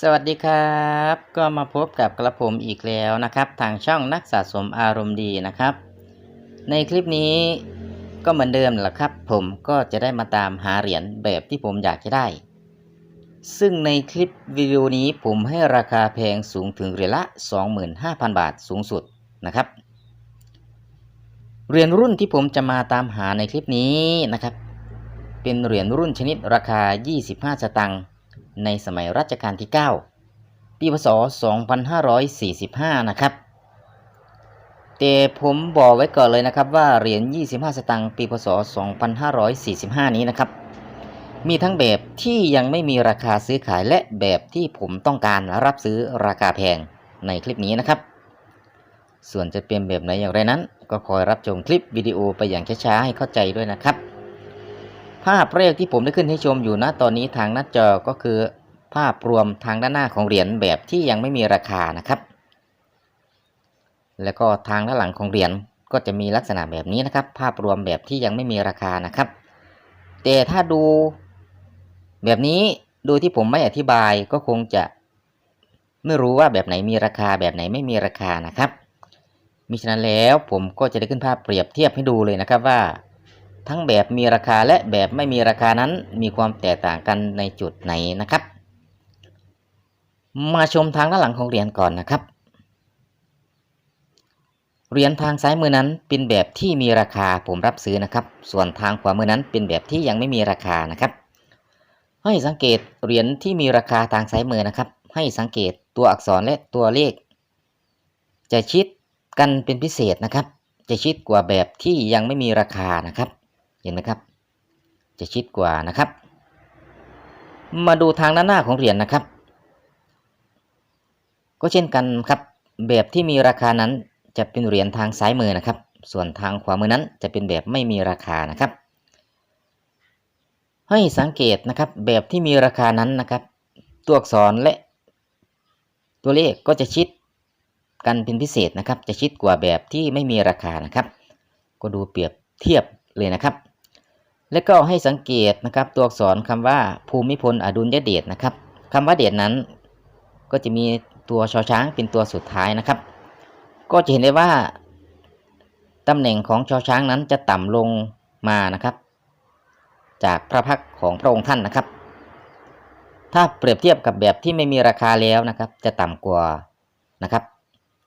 สวัสดีครับ ก็มาพบกับกระผมอีกแล้วนะครับ ทางช่องนักสะสมอารมณ์ดีนะครับ ในคลิปนี้ก็เหมือนเดิมแหละครับ ผมก็จะได้มาตามหาเหรียญแบบที่ผมอยากจะได้ ซึ่งในคลิปวิดีโอนี้ผมให้ราคาแพงสูงถึงเหรียญละ 25,000 บาทสูงสุดนะครับเหรียญรุ่นที่ผมจะมาตามหาในคลิปนี้นะครับ เป็นเหรียญรุ่นชนิดราคา 25 สตางค์ ในสมัยรัชกาลที่ 9 ปีพศ 2545 นะครับแต่ผมบอกไว้ก่อนเลยนะครับว่าเหรียญ 25 สตางค์ปีพศ 2545 นี้นะครับ มีทั้งแบบที่ยังไม่มีราคาซื้อขายและแบบที่ผมต้องการรับซื้อราคาแพงในคลิปนี้นะครับ ส่วนจะเป็นแบบไหนอย่างไรนั้น ก็คอยรับชมคลิปวิดีโอไปอย่างช้าๆให้เข้าใจด้วยนะครับ ภาพแรกที่ผมได้ขึ้นให้ชมอยู่ณตอนนี้ทางหน้าจอก็คือ ภาพรวมทางด้านหน้าของเหรียญแบบที่ยังไม่มีราคานะครับ แล้วก็ทางด้านหลังของเหรียญก็จะมีลักษณะแบบนี้นะครับ ภาพรวมแบบที่ยังไม่มีราคานะครับ แต่ถ้าดูแบบนี้โดยที่ผมไม่อธิบายก็คงจะไม่รู้ว่าแบบไหนมีราคาแบบไหนไม่มีราคานะครับมิฉะนั้นแล้วผมก็จะได้ขึ้นภาพเปรียบเทียบให้ดูเลยนะครับว่า ทั้งแบบมีราคาและแบบไม่มีราคานั้นมีความแตกต่างกันในจุดไหนนะครับ มาชมทางด้านหลังของเหรียญก่อนนะครับ เหรียญทางซ้ายมือนั้นเป็นแบบที่มีราคาผมรับซื้อนะครับ ส่วนทางขวามือนั้นเป็นแบบที่ยังไม่มีราคานะครับ ให้สังเกตเหรียญที่มีราคาทางซ้ายมือนะครับ ให้สังเกตตัวอักษรและตัวเลข จะชิดกันเป็นพิเศษนะครับ จะชิดกว่าแบบที่ยังไม่มีราคานะครับ เห็นไหมครับ จะชิดกว่านะครับ มาดูทางด้านหน้าของเหรียญนะครับ ก็เช่นกันครับ แบบที่มีราคานั้นจะเป็นเหรียญทางซ้ายมือนะครับ ส่วนทางขวามือนั้นจะเป็นแบบไม่มีราคานะครับ ให้สังเกตนะครับ แบบที่มีราคานั้นนะครับ ตัวอักษรและ ตัวเลขก็จะชิดกันเป็นพิเศษนะครับ จะชิดกว่าแบบที่ไม่มีราคานะครับ ก็ดูเปรียบเทียบเลยนะครับ และก็ให้สังเกตนะครับตัวอักษรคำว่าภูมิพลอดุลยเดชนะครับคำว่าเดชนั้น ก็จะมีตัวชอช้างเป็นตัวสุดท้ายนะครับ ก็จะเห็นได้ว่าตำแหน่งของชอช้างนั้นจะต่ำลงมานะครับ จากพระพักของพระองค์ท่านนะครับ ถ้าเปรียบเทียบกับแบบที่ไม่มีราคาแล้วนะครับ จะต่ำกว่านะครับ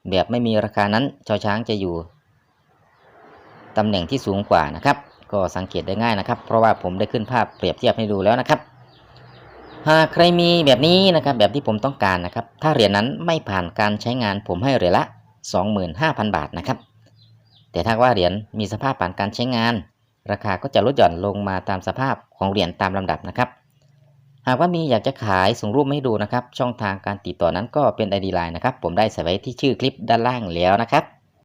แบบไม่มีราคานั้นชอช้างจะอยู่ตำแหน่งที่สูงกว่านะครับ ก็สังเกตได้ง่ายนะครับ เพราะว่าผมได้ขึ้นภาพเปรียบเทียบให้ดูแล้วนะครับ หากใครมีแบบนี้นะครับแบบที่ผมต้องการนะครับ ถ้าเหรียญนั้นไม่ผ่านการใช้งานผมให้เหรียญละ 25,000 บาทนะครับ แต่ถ้าว่าเหรียญมีสภาพผ่านการใช้งาน ราคาก็จะลดหย่อนลงมาตามสภาพของเหรียญตามลำดับนะครับ หากว่ามีอยากจะขายส่งรูปมาให้ดูนะครับ ช่องทางการติดต่อนั้นก็เป็น ID Line นะครับ ผมได้ใส่ไว้ที่ชื่อคลิปด้านล่างแล้วนะครับ